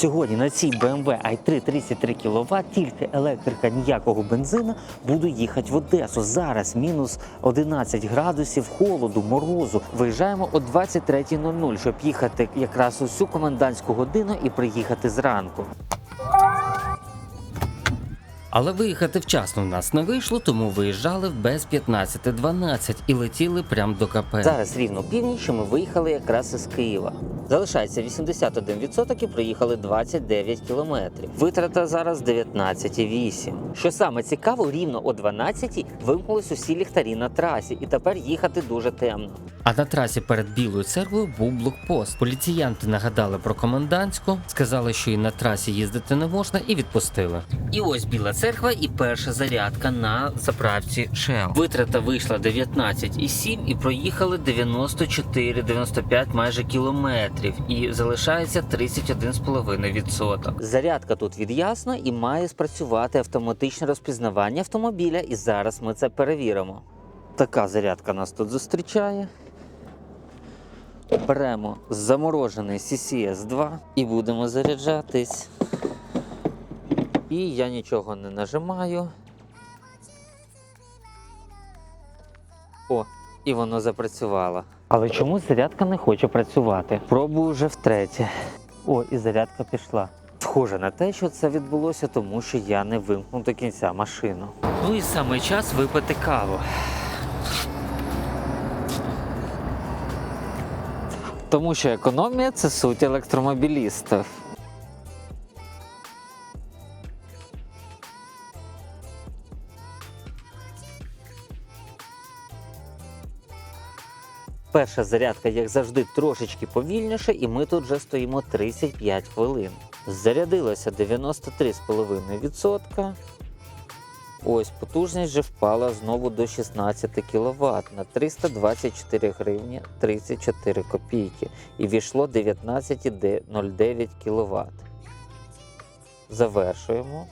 Сьогодні на цій BMW i3 33 кВт, тільки електрика, ніякого бензина, буду їхати в Одесу. Зараз мінус 11 градусів холоду, морозу. Виїжджаємо о 23.00, щоб їхати якраз усю комендантську годину і приїхати зранку. Але виїхати вчасно в нас не вийшло, тому виїжджали в без 15.12 і летіли прямо до КП. Зараз рівно північ ми виїхали якраз із Києва. Залишається 81% і проїхали 29 кілометрів. Витрата зараз 19,8. Що саме цікаво, рівно о 12 вимкнулись усі ліхтарі на трасі, і тепер їхати дуже темно. А на трасі перед Білою церквою був блокпост. Поліціянти нагадали про комендантську, сказали, що і на трасі їздити не можна, і відпустили. І ось Біла церква і перша зарядка на заправці Shell. Витрата вийшла 19,7 і проїхали 94-95 майже кілометрів. І залишається 31,5%. Зарядка тут від ясно і має спрацювати автоматичне розпізнавання автомобіля, і зараз ми це перевіримо. Така зарядка нас тут зустрічає. Беремо заморожений CCS 2 і будемо заряджатись. І я нічого не нажимаю. О, і воно запрацювало. Але чомусь зарядка не хоче працювати. Пробую вже втретє. О, і зарядка пішла. Схоже на те, що це відбулося, тому що я не вимкнув до кінця машину. Ну і саме час випити каву. Тому що економія це суть електромобілістів. Перша зарядка, як завжди, трошечки повільніше, і ми тут вже стоїмо 35 хвилин. Зарядилося 93,5%. Ось потужність вже впала знову до 16 кВт на 324 гривні 34 копійки і війшло 19,09 кВт. Завершуємо.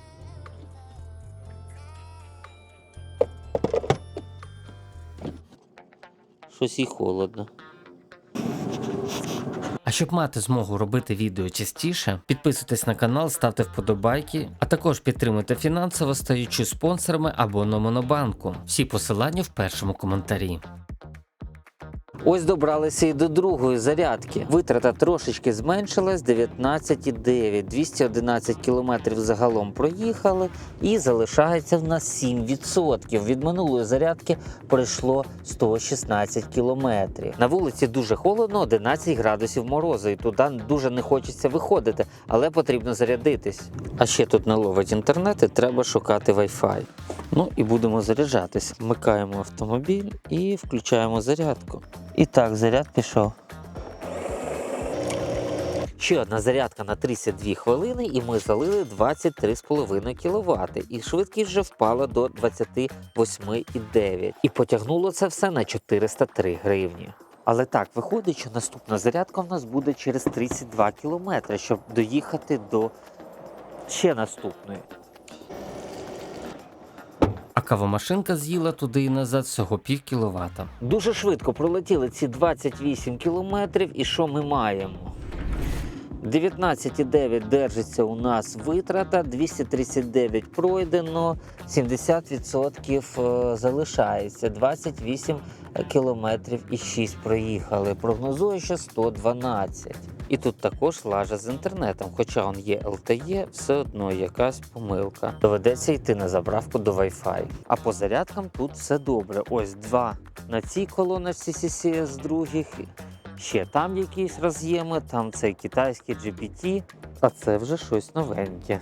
Щось і холодно. А щоб мати змогу робити відео частіше, підписуйтесь на канал, ставте вподобайки, а також підтримуйте фінансово, стаючи спонсорами або на Монобанку. Всі посилання в першому коментарі. Ось добралися і до другої зарядки. Витрата трошечки зменшилась 19,9. 211 кілометрів загалом проїхали і залишається в нас 7%. Від минулої зарядки пройшло 116 кілометрів. На вулиці дуже холодно, 11 градусів морозу, і туди дуже не хочеться виходити, але потрібно зарядитись. А ще тут не ловить інтернет, і треба шукати Wi-Fi. Ну і будемо заряджатись. Вмикаємо автомобіль і включаємо зарядку. І так, заряд пішов. Ще одна зарядка на 32 хвилини, і ми залили 23,5 кВт. І швидкість вже впала до 28,9. І потягнуло це все на 403 гривні. Але так, виходить, що наступна зарядка в нас буде через 32 кілометри, щоб доїхати до ще наступної. Кавомашинка з'їла туди і назад всього пів кіловата. Дуже швидко пролетіли ці 28 кілометрів, і що ми маємо? 19,9 держиться у нас витрата, 239 пройдено, 70% е, залишається, 28 кілометрів і 6 проїхали. Прогнозує, що 112. І тут також лажа з інтернетом, хоча он є LTE, все одно якась помилка. Доведеться йти на заправку до Wi-Fi. А по зарядкам тут все добре. Ось два на цій колоночці CCS других. Ще там якісь роз'єми, там цей китайський GPT, а це вже щось новеньке.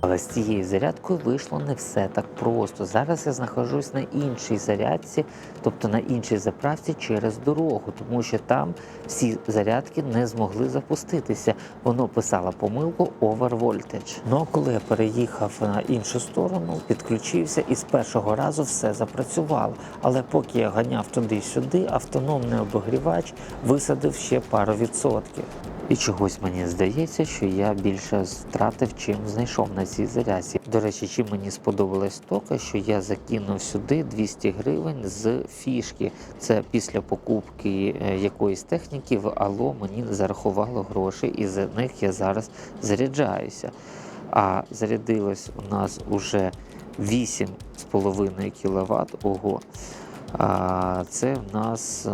Але з цією зарядкою вийшло не все так просто. Зараз я знаходжусь на іншій зарядці, тобто на іншій заправці через дорогу, тому що там всі зарядки не змогли запуститися. Воно писало помилку over voltage. Ну а коли я переїхав на іншу сторону, підключився і з першого разу все запрацювало. Але поки я ганяв туди-сюди, автономний обогрівач висадив ще пару відсотків. І чогось мені здається, що я більше втратив, чим знайшов на цій зарядці. До речі, чим мені сподобалось тока, що я закинув сюди 200 гривень з фішки. Це після покупки е, якоїсь техніки в Ало мені зарахувало гроші, і за них я зараз заряджаюся. А зарядилось у нас уже 8,5 кВт. Ого. Це в нас е,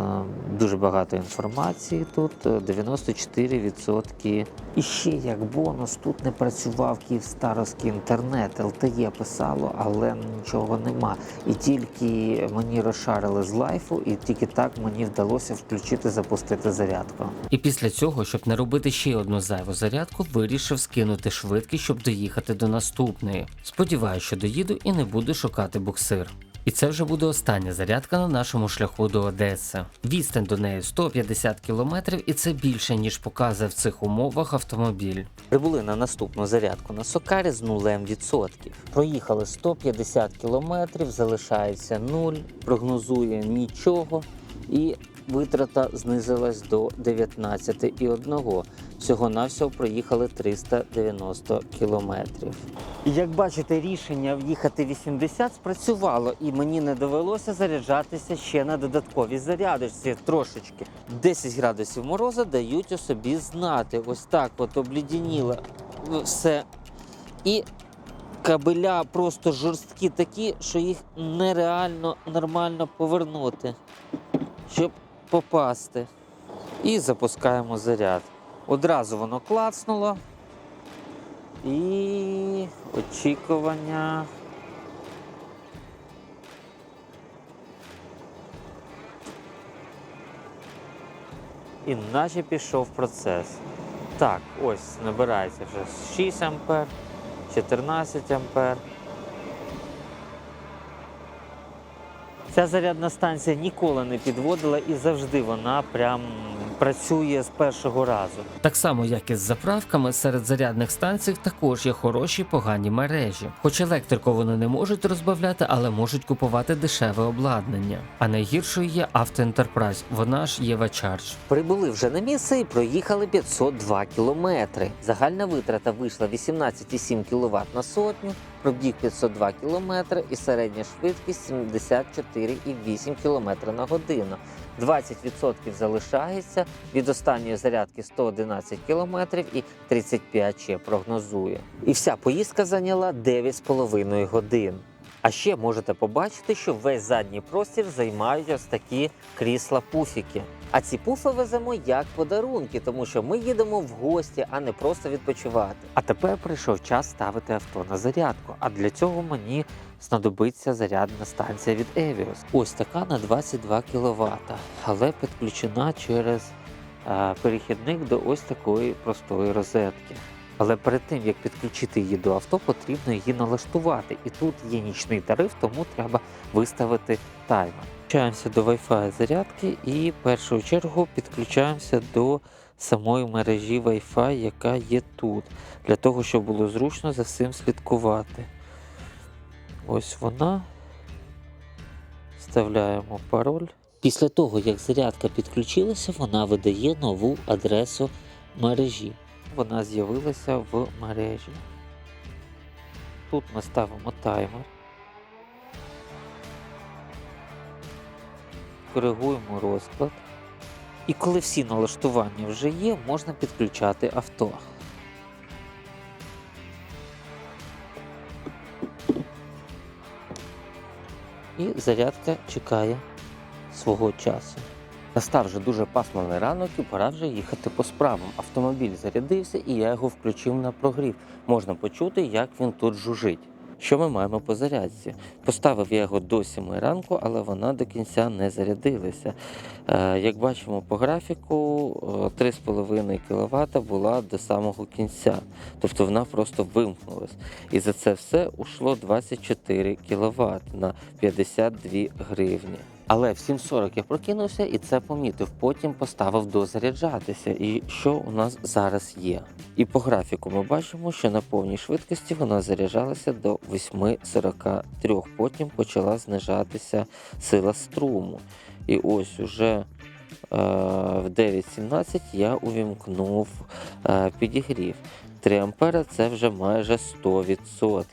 дуже багато інформації тут, е, 94%. І ще як бонус, тут не працював Київстаровський інтернет, LTE писало, але нічого нема. І тільки мені розшарили з лайфу, і тільки так мені вдалося включити, запустити зарядку. І після цього, щоб не робити ще одну зайву зарядку, вирішив скинути швидкість, щоб доїхати до наступної. Сподіваюсь, що доїду і не буду шукати буксир. І це вже буде остання зарядка на нашому шляху до Одеси. Відстань до неї 150 км, і це більше ніж показує в цих умовах автомобіль. Прибули на наступну зарядку на Сокарі з нулем відсотків. Проїхали 150 кілометрів, залишається нуль, прогнозує нічого, і витрата знизилась до 19,1. Всього навсього проїхали 390 кілометрів. Як бачите, рішення в'їхати 80 спрацювало, і мені не довелося заряджатися ще на додатковій зарядочці трошечки. 10 градусів мороза дають у собі знати. Ось так от облідяніло все. І кабеля просто жорсткі такі, що їх нереально нормально повернути, щоб попасти. І запускаємо заряд. Одразу воно клацнуло. І очікування. І наче пішов процес. Так, ось набирається вже 6 ампер, 14 ампер. Ця зарядна станція ніколи не підводила і завжди вона прям працює з першого разу. Так само, як і з заправками, серед зарядних станцій також є хороші погані мережі. Хоч електрику вони не можуть розбавляти, але можуть купувати дешеве обладнання. А найгіршою є Автоентерпрайз, вона ж Єва Charge. Прибули вже на місце і проїхали 502 кілометри. Загальна витрата вийшла 18,7 кВт на сотню, пробіг 502 кілометри і середня швидкість 74,8 км на годину. 20% залишається від останньої зарядки 111 км і 35 ще прогнозує. І вся поїздка зайняла 9,5 годин. А ще можете побачити, що весь задній простір займають ось такі крісла-пуфіки. А ці пуфи веземо як подарунки, тому що ми їдемо в гості, а не просто відпочивати. А тепер прийшов час ставити авто на зарядку. А для цього мені знадобиться зарядна станція від Evios. Ось така на 22 кВт, але підключена через е, перехідник до ось такої простої розетки. Але перед тим як підключити її до авто, потрібно її налаштувати. І тут є нічний тариф, тому треба виставити таймер. Підключаємося до Wi-Fi зарядки і в першу чергу підключаємося до самої мережі Wi-Fi, яка є тут, для того, щоб було зручно за всім слідкувати. Ось вона. Вставляємо пароль. Після того, як зарядка підключилася, вона видає нову адресу мережі. Вона з'явилася в мережі. Тут ми ставимо таймер. Коригуємо розклад. І коли всі налаштування вже є, можна підключати авто. І зарядка чекає свого часу. Настав вже дуже пасмурний ранок і пора вже їхати по справам. Автомобіль зарядився і я його включив на прогрів. Можна почути, як він тут жужить. Що ми маємо по зарядці? Поставив я його до 7 ранку, але вона до кінця не зарядилася. Е, як бачимо по графіку, е, 3,5 кВт була до самого кінця. Тобто вона просто вимкнулась. І за це все ушло 24 кВт на 52 гривні. Але в 7.40 я прокинувся і це помітив. Потім поставив дозаряджатися. І що у нас зараз є? І по графіку ми бачимо, що на повній швидкості вона заряджалася до 8.43. Потім почала знижатися сила струму. І ось уже в 9.17 я увімкнув е, підігрів. 3 ампера це вже майже 100%.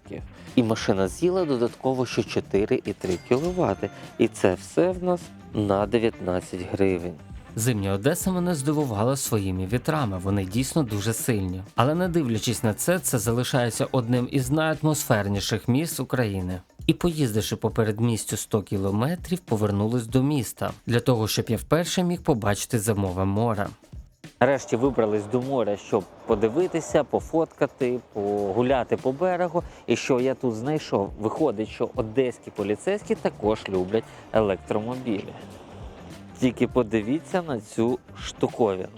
І машина з'їла додатково ще 4,3 кВт. І це все в нас на 19 гривень. Зимня Одеса мене здивувала своїми вітрами. Вони дійсно дуже сильні. Але не дивлячись на це, це залишається одним із найатмосферніших міст України. І поїздивши по передмістю 100 кілометрів, повернулись до міста для того, щоб я вперше міг побачити зимове море. Нарешті вибрались до моря, щоб подивитися, пофоткати, погуляти по берегу. І що я тут знайшов? Виходить, що одеські поліцейські також люблять електромобілі. Тільки подивіться на цю штуковину.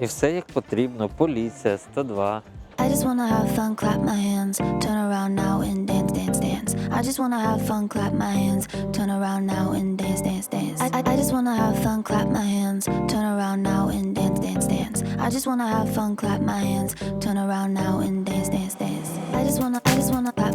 І все як потрібно. Поліція 102. I just wanna have fun, clap my hands, turn around now and dance, dance, dance. I just wanna have fun, clap my hands, turn around now and dance, dance, dance. I, I, I just wanna have fun, clap my hands, turn around now and dance, dance, dance. I just wanna have fun, clap my hands, turn around now and dance, dance, dance. I just wanna, I just wanna.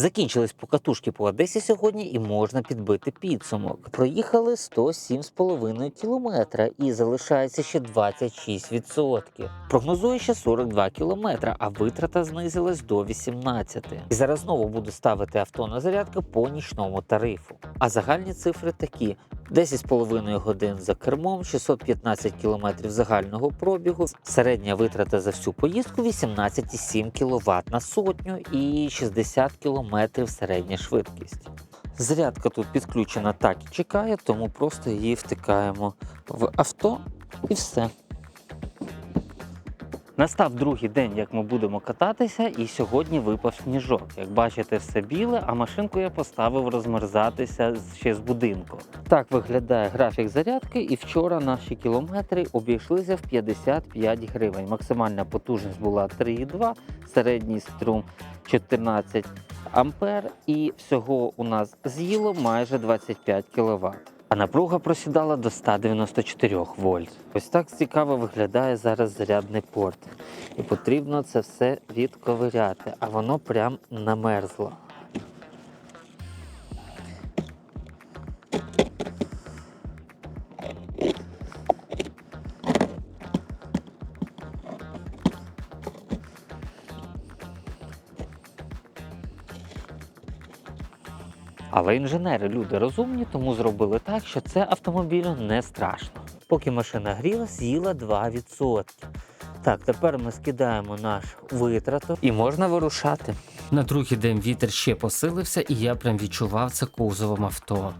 Закінчились покатушки по Одесі сьогодні і можна підбити підсумок. Проїхали 107,5 кілометра і залишається ще 26%. Прогнозує ще 42 кілометра, а витрата знизилась до 18. І зараз знову буду ставити авто на зарядку по нічному тарифу. А загальні цифри такі: 10,5 годин за кермом, 615 кілометрів загального пробігу, середня витрата за всю поїздку 18,7 кВт на сотню і 60 км середня швидкість. Зарядка тут підключена так і чекає, тому просто її втикаємо в авто і все. Настав другий день, як ми будемо кататися, і сьогодні випав сніжок. Як бачите, все біле, а машинку я поставив розмерзатися ще з будинку. Так виглядає графік зарядки, і вчора наші кілометри обійшлися в 55 гривень. Максимальна потужність була 3,2, середній струм 14 ампер, і всього у нас з'їло майже 25 кВт. А напруга просідала до 194 вольт. Ось так цікаво виглядає зараз зарядний порт. І потрібно це все відковиряти, а воно прям намерзло. Але інженери люди розумні, тому зробили так, що це автомобілю не страшно. Поки машина гріла, з'їла 2%. Так, тепер ми скидаємо наш витрату і можна вирушати. На другий день вітер ще посилився, і я прям відчував це кузовом авто.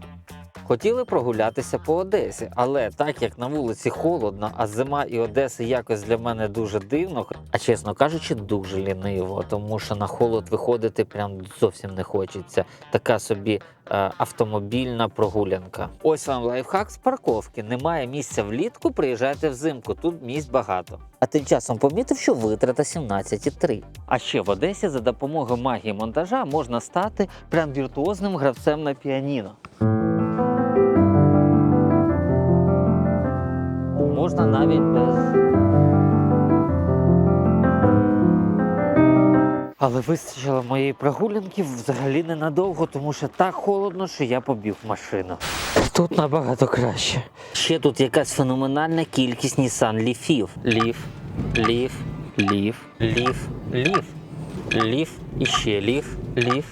Хотіли прогулятися по Одесі, але так як на вулиці холодно, а зима і Одеса якось для мене дуже дивно, а чесно кажучи, дуже ліниво, тому що на холод виходити прям зовсім не хочеться. Така собі е, автомобільна прогулянка. Ось вам лайфхак з парковки. Немає місця влітку, приїжджайте взимку. Тут місць багато. А тим часом помітив, що витрата 17,3. А ще в Одесі за допомогою магії монтажа можна стати прям віртуозним гравцем на піаніно. Можна навіть без. Але вистачило моєї прогулянки взагалі ненадовго, тому що так холодно, що я побіг машину. Тут набагато краще. Ще тут якась феноменальна кількість Nissan Leafів. Leaf, Leaf, Leaf, Leaf, Leaf, Leaf і ще Leaf, Leaf,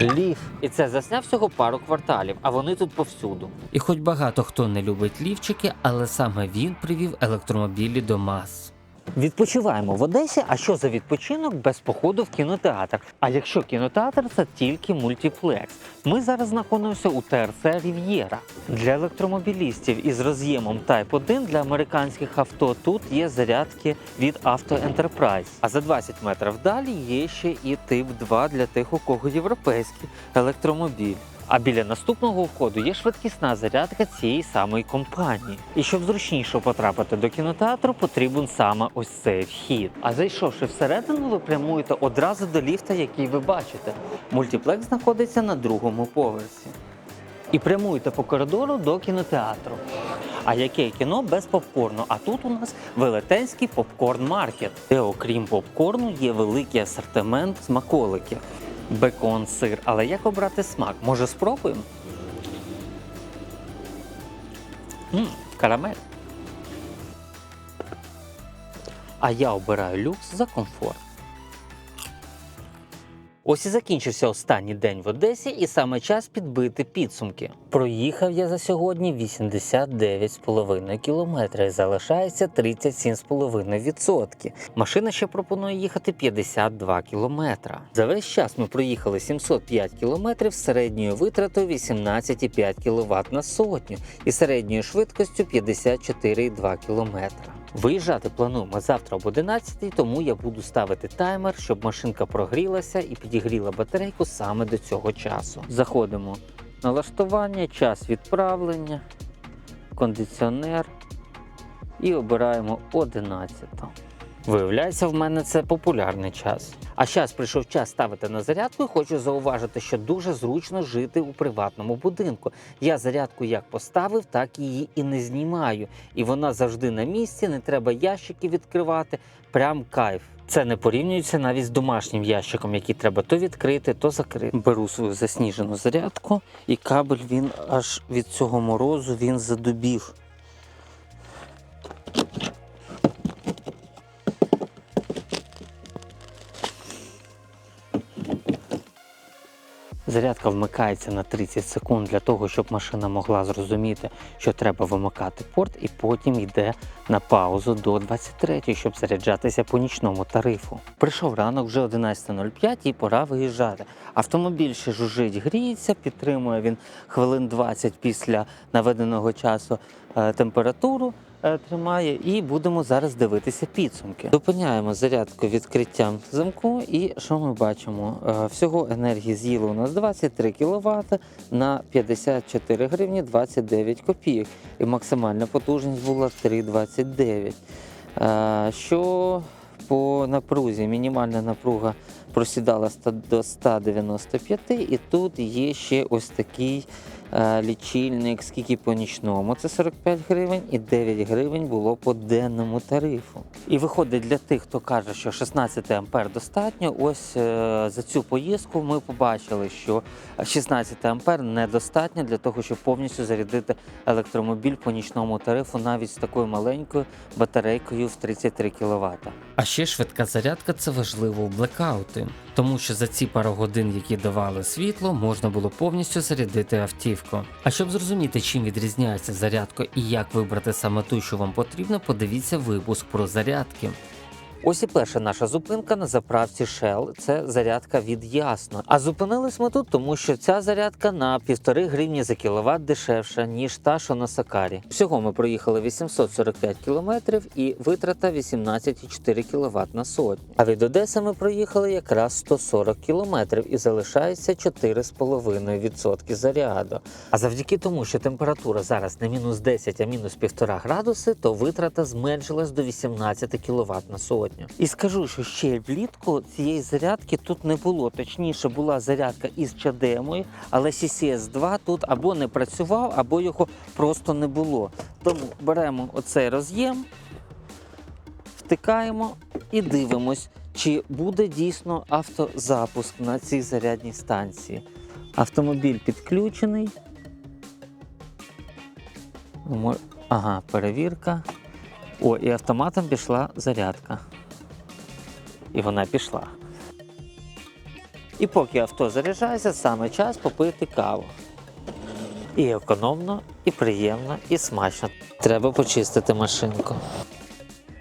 Leaf. І це засняв всього пару кварталів, а вони тут повсюду. І хоч багато хто не любить лівчики, але саме він привів електромобілі до мас. Відпочиваємо в Одесі. А що за відпочинок без походу в кінотеатр? А якщо кінотеатр, це тільки мультиплекс. Ми зараз знаходимося у ТРЦ Рів'єра. Для електромобілістів із роз'ємом Type 1 для американських авто тут є зарядки від Auto Enterprise. А за 20 метрів далі є ще і тип 2 для тих, у кого європейський електромобіль. А біля наступного входу є швидкісна зарядка цієї самої компанії. І щоб зручніше потрапити до кінотеатру, потрібен саме ось цей вхід. А зайшовши всередину, ви прямуєте одразу до ліфта, який ви бачите. Мультиплекс знаходиться на другому поверсі. І прямуєте по коридору до кінотеатру. А яке кіно без попкорну? А тут у нас велетенський попкорн-маркет, де окрім попкорну є великий асортимент смаколиків бекон, сир. Але як обрати смак? Може спробуємо? Ммм, Карамель. А я обираю люкс за комфорт. Ось і закінчився останній день в Одесі, і саме час підбити підсумки. Проїхав я за сьогодні 89,5 кілометра і залишається 37,5%. Машина ще пропонує їхати 52 кілометра. За весь час ми проїхали 705 кілометрів середньою витратою 18,5 кВт на сотню і середньою швидкістю 54,2 кілометра. Виїжджати плануємо завтра об 11, тому я буду ставити таймер, щоб машинка прогрілася і підігріла батарейку саме до цього часу. Заходимо налаштування, час відправлення, кондиціонер і обираємо 11. Виявляється, в мене це популярний час. А зараз прийшов час ставити на зарядку і хочу зауважити, що дуже зручно жити у приватному будинку. Я зарядку як поставив, так її і не знімаю. І вона завжди на місці, не треба ящики відкривати. Прям кайф. Це не порівнюється навіть з домашнім ящиком, який треба то відкрити, то закрити. Беру свою засніжену зарядку, і кабель він аж від цього морозу він задубів. Зарядка вмикається на 30 секунд для того, щоб машина могла зрозуміти, що треба вимикати порт, і потім йде на паузу до 23, щоб заряджатися по нічному тарифу. Прийшов ранок, вже 11.05 і пора виїжджати. Автомобіль ще жужить, гріється, підтримує він хвилин 20 після наведеного часу е, температуру. Е, Тримає і будемо зараз дивитися підсумки. Зупиняємо зарядку відкриттям замку, і що ми бачимо? Е, Всього енергії з'їло у нас 23 кВт на 54 гривні 29 копійок. І максимальна потужність була 3,29. Е, Що по напрузі? Мінімальна напруга просідала до 195, і тут є ще ось такий лічильник, скільки по нічному. Це 45 гривень і 9 гривень було по денному тарифу. І виходить для тих, хто каже, що 16 ампер достатньо. Ось е, за цю поїздку ми побачили, що 16 ампер недостатньо для того, щоб повністю зарядити електромобіль по нічному тарифу, навіть з такою маленькою батарейкою в 33 кВт. А ще швидка зарядка це важливо в блекаути, тому що за ці пару годин, які давали світло, можна було повністю зарядити автівку. А щоб зрозуміти, чим відрізняється зарядка і як вибрати саме ту, що вам потрібно, подивіться випуск про зарядки. Ось і перша наша зупинка на заправці Shell – це зарядка від Ясно. А зупинились ми тут, тому що ця зарядка на півтори гривні за кіловат дешевша, ніж та, що на Сакарі. Всього ми проїхали 845 кілометрів і витрата 18,4 кВт на сотню. А від Одеси ми проїхали якраз 140 кілометрів і залишається 4,5% заряду. А завдяки тому, що температура зараз не мінус 10, а мінус 1,5 градуси, то витрата зменшилась до 18 кВт на сотню. І скажу, що ще влітку цієї зарядки тут не було. Точніше, була зарядка із чадемою, але CCS 2 тут або не працював, або його просто не було. Тому беремо оцей роз'єм, втикаємо і дивимось, чи буде дійсно автозапуск на цій зарядній станції. Автомобіль підключений. Ага, перевірка. О, і автоматом пішла зарядка. І вона пішла. І поки авто заряджається, саме час попити каву. І економно, і приємно, і смачно. Треба почистити машинку.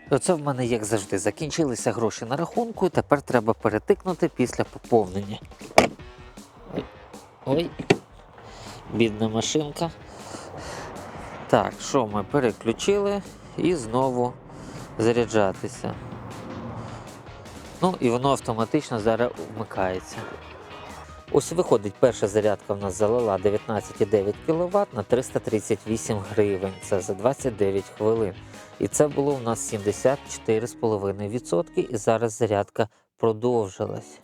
Оце в мене, як завжди, закінчилися гроші на рахунку, тепер треба перетикнути після поповнення. Ой, ой. бідна машинка. Так, що ми переключили і знову заряджатися. Ну і воно автоматично зараз вмикається. Ось виходить, перша зарядка в нас залила 19,9 кВт на 338 гривень. Це за 29 хвилин. І це було у нас 74,5%, і зараз зарядка продовжилась.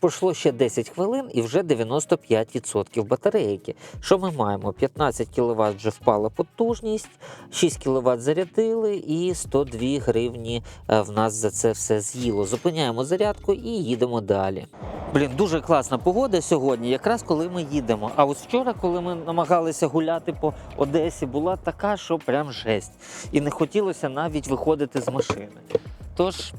Пройшло ще 10 хвилин і вже 95% батарейки. Що ми маємо? 15 кВт вже впала потужність, 6 кВт зарядили і 102 гривні е, в нас за це все з'їло. Зупиняємо зарядку і їдемо далі. Блін, дуже класна погода сьогодні, якраз коли ми їдемо. А ось вчора, коли ми намагалися гуляти по Одесі, була така, що прям жесть. І не хотілося навіть виходити з машини. Тож,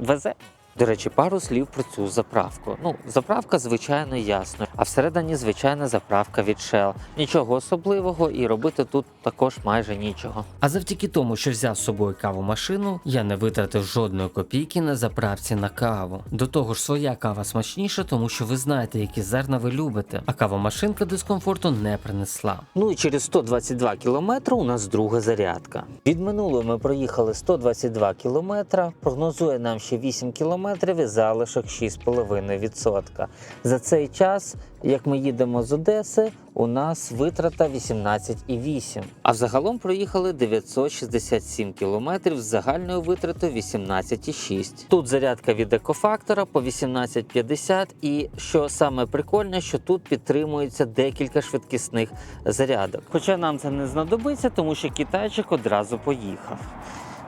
везе. До речі, пару слів про цю заправку. Ну, заправка, звичайно, ясно. А всередині звичайна заправка від Shell. Нічого особливого, і робити тут також майже нічого. А завдяки тому, що взяв з собою кавомашину, я не витратив жодної копійки на заправці на каву. До того ж, своя кава смачніша, тому що ви знаєте, які зерна ви любите, а кавомашинка дискомфорту не принесла. Ну і через 122 кілометри у нас друга зарядка. Від минулої ми проїхали 122 кілометра. Прогнозує нам ще 8 кілометрів і залишок 6,5%. За цей час, як ми їдемо з Одеси, у нас витрата 18,8. А взагалом проїхали 967 кілометрів з загальною витратою 18,6. Тут зарядка від екофактора по 18,50 і що саме прикольне, що тут підтримується декілька швидкісних зарядок. Хоча нам це не знадобиться, тому що китайчик одразу поїхав.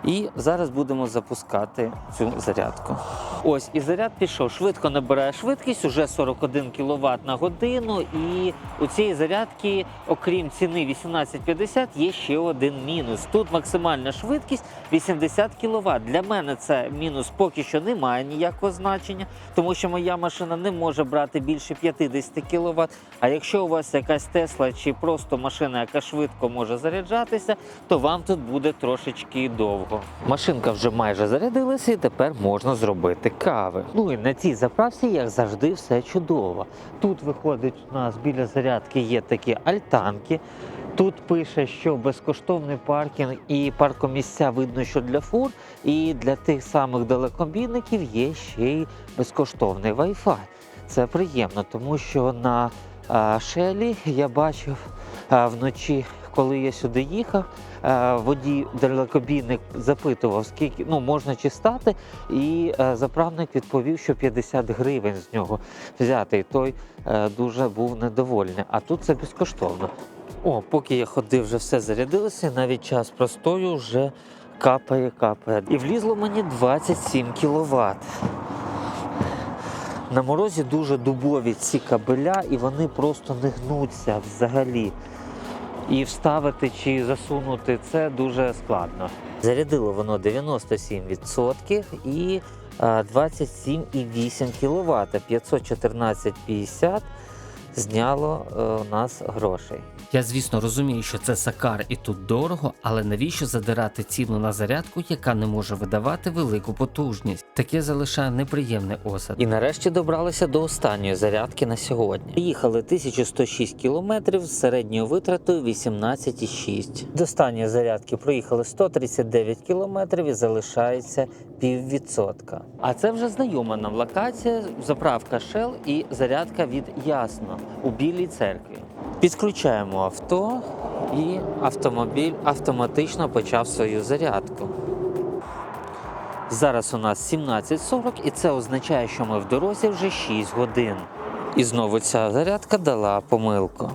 І зараз будемо запускати цю зарядку. Ось і заряд пішов. Швидко набирає швидкість, уже 41 кВт на годину. І у цієї зарядки, окрім ціни 18,50, є ще один мінус. Тут максимальна швидкість 80 кВт. Для мене це мінус поки що не має ніякого значення, тому що моя машина не може брати більше 50 кВт. А якщо у вас якась Тесла чи просто машина, яка швидко може заряджатися, то вам тут буде трошечки довго. Машинка вже майже зарядилася, і тепер можна зробити кави. Ну і на цій заправці, як завжди, все чудово. Тут виходить у нас біля зарядки є такі альтанки. Тут пише, що безкоштовний паркінг і паркомісця видно, що для фур, і для тих самих далекобійників є ще й безкоштовний Wi-Fi. Це приємно, тому що на Шелі я бачив вночі, коли я сюди їхав, водій далекобійник запитував, скільки ну можна чи стати, і заправник відповів, що 50 гривень з нього взяти. І той е, дуже був недовольний. А тут це безкоштовно. О, поки я ходив, вже все зарядилося, навіть час простою вже капає, капає. І влізло мені 27 кВт. На морозі дуже дубові ці кабеля, і вони просто не гнуться взагалі. І вставити чи засунути це дуже складно. Зарядило воно 97% і а, 27,8 кВт. 514,50 зняло е, у нас грошей. Я, звісно, розумію, що це сакар і тут дорого, але навіщо задирати ціну на зарядку, яка не може видавати велику потужність? Таке залишає неприємний осад. І нарешті добралися до останньої зарядки на сьогодні. Їхали 1106 кілометрів з середньою витратою 18,6. До останньої зарядки проїхали 139 кілометрів і залишається піввідсотка. А це вже знайома нам локація, заправка Shell і зарядка від Ясно у Білій церкві. Підключаємо авто і автомобіль автоматично почав свою зарядку. Зараз у нас 17.40 і це означає, що ми в дорозі вже 6 годин. І знову ця зарядка дала помилку.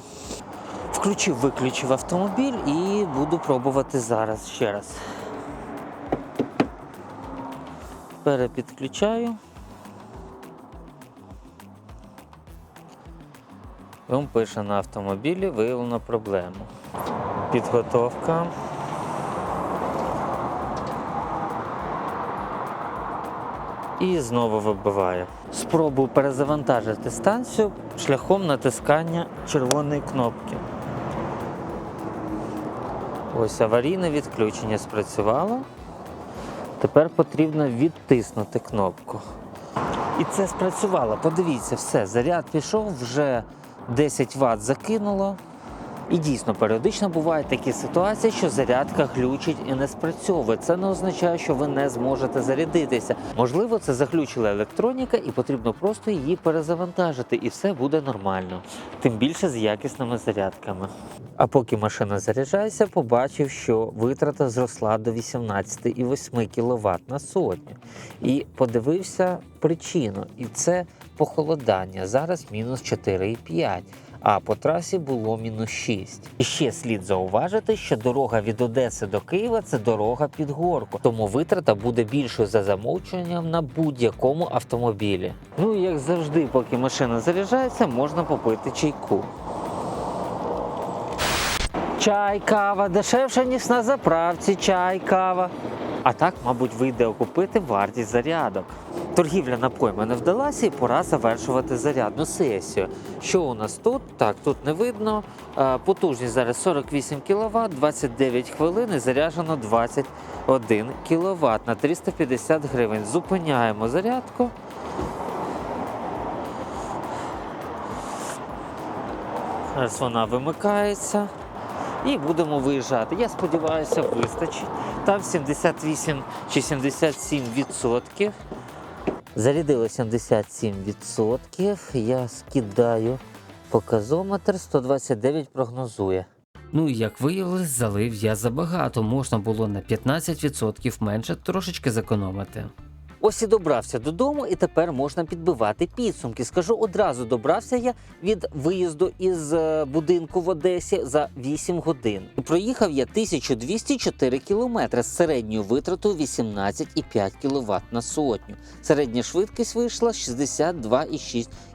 Включив, виключив автомобіль і буду пробувати зараз ще раз. Перепідключаю. Він пише на автомобілі виявлено проблему. Підготовка. І знову вибиває. Спробую перезавантажити станцію шляхом натискання червоної кнопки. Ось аварійне відключення спрацювало. Тепер потрібно відтиснути кнопку. І це спрацювало. Подивіться, все, заряд пішов, вже 10 Вт закинуло. І дійсно, періодично бувають такі ситуації, що зарядка глючить і не спрацьовує. Це не означає, що ви не зможете зарядитися. Можливо, це заглючила електроніка, і потрібно просто її перезавантажити, і все буде нормально. Тим більше з якісними зарядками. А поки машина заряджається, побачив, що витрата зросла до 18,8 кВт на сотню. І подивився причину. І це похолодання. Зараз мінус 4,5. а по трасі було мінус 6. І ще слід зауважити, що дорога від Одеси до Києва це дорога під горку, тому витрата буде більшою за замовчуванням на будь-якому автомобілі. Ну і як завжди, поки машина заряджається, можна попити чайку. Чай, кава, дешевше, ніж на заправці, чай, кава. А так, мабуть, вийде окупити вартість зарядок. Торгівля напоями не вдалася і пора завершувати зарядну сесію. Що у нас тут? Так, тут не видно. Е, Потужність зараз 48 кВт, 29 хвилин і заряджено 21 кВт на 350 гривень. Зупиняємо зарядку. Зараз вона вимикається. І будемо виїжджати. Я сподіваюся, вистачить. Там 78 чи 77 відсотків. Зарядило 77 відсотків. Я скидаю показометр, 129 прогнозує. Ну і як виявилось, залив я забагато, можна було на 15% менше трошечки зекономити. Ось і добрався додому, і тепер можна підбивати підсумки. Скажу одразу, добрався я від виїзду із е, будинку в Одесі за 8 годин. Проїхав я 1204 кілометри з середньою витратою 18,5 кВт на сотню. Середня швидкість вийшла 62,6 км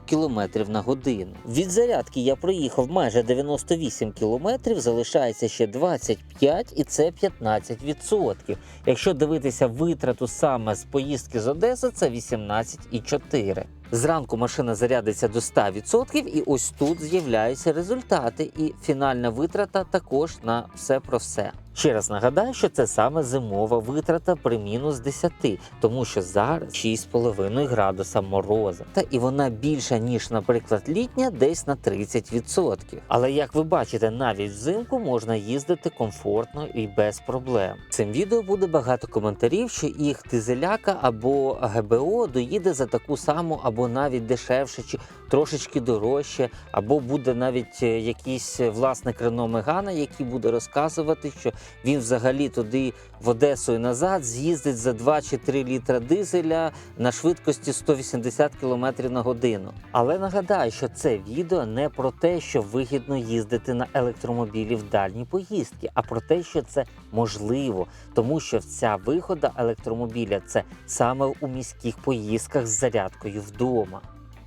на годину. Від зарядки я проїхав майже 98 км, залишається ще 25 і це 15%. Якщо дивитися витрату саме з поїздки з Одеси, це 18,4. Зранку машина зарядиться до 100%, і ось тут з'являються результати, і фінальна витрата також на все про все. Ще раз нагадаю, що це саме зимова витрата при мінус 10, тому що зараз 6,5 градуса мороза. Та і вона більша, ніж, наприклад, літня, десь на 30%. Але як ви бачите, навіть взимку можна їздити комфортно і без проблем. Цим відео буде багато коментарів, що їх дизеляка або ГБО доїде за таку саму, або навіть дешевше, чи трошечки дорожче, або буде навіть е, якийсь власник Рено Мегана, який буде розказувати, що він взагалі туди в Одесу і назад з'їздить за 2 чи 3 літра дизеля на швидкості 180 км на годину. Але нагадаю, що це відео не про те, що вигідно їздити на електромобілі в дальні поїздки, а про те, що це можливо, тому що ця вигода електромобіля це саме у міських поїздках з зарядкою вдома.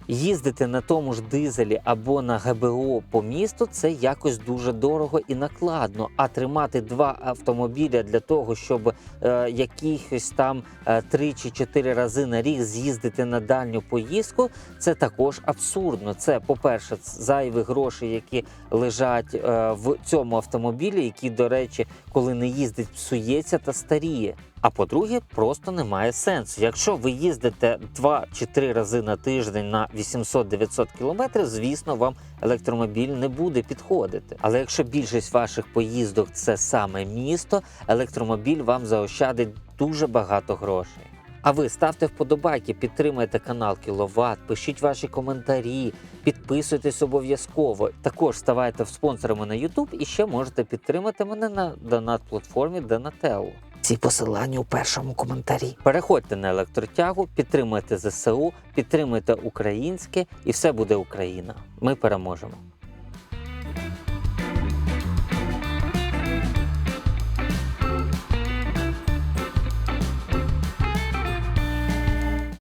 Їздити на тому ж дизелі або на ГБО по місту це якось дуже дорого і накладно. А тримати два автомобіля для того, щоб е, якихось там е, три чи чотири рази на рік з'їздити на дальню поїздку, це також абсурдно. Це, по-перше, зайві гроші, які лежать е, в цьому автомобілі, який, до речі, коли не їздить, псується та старіє. А по-друге, просто немає сенсу. Якщо ви їздите 2 чи 3 рази на тиждень на 800-900 кілометрів, звісно, вам електромобіль не буде підходити. Але якщо більшість ваших поїздок це саме місто, електромобіль вам заощадить дуже багато грошей. А ви ставте вподобайки, підтримайте канал Кіловат, пишіть ваші коментарі, підписуйтесь обов'язково. Також ставайте спонсорами на YouTube і ще можете підтримати мене на донат-платформі Donatello. Ці посилання у першому коментарі. Переходьте на електротягу, підтримуйте ЗСУ, підтримуйте українське, і все буде Україна. Ми переможемо.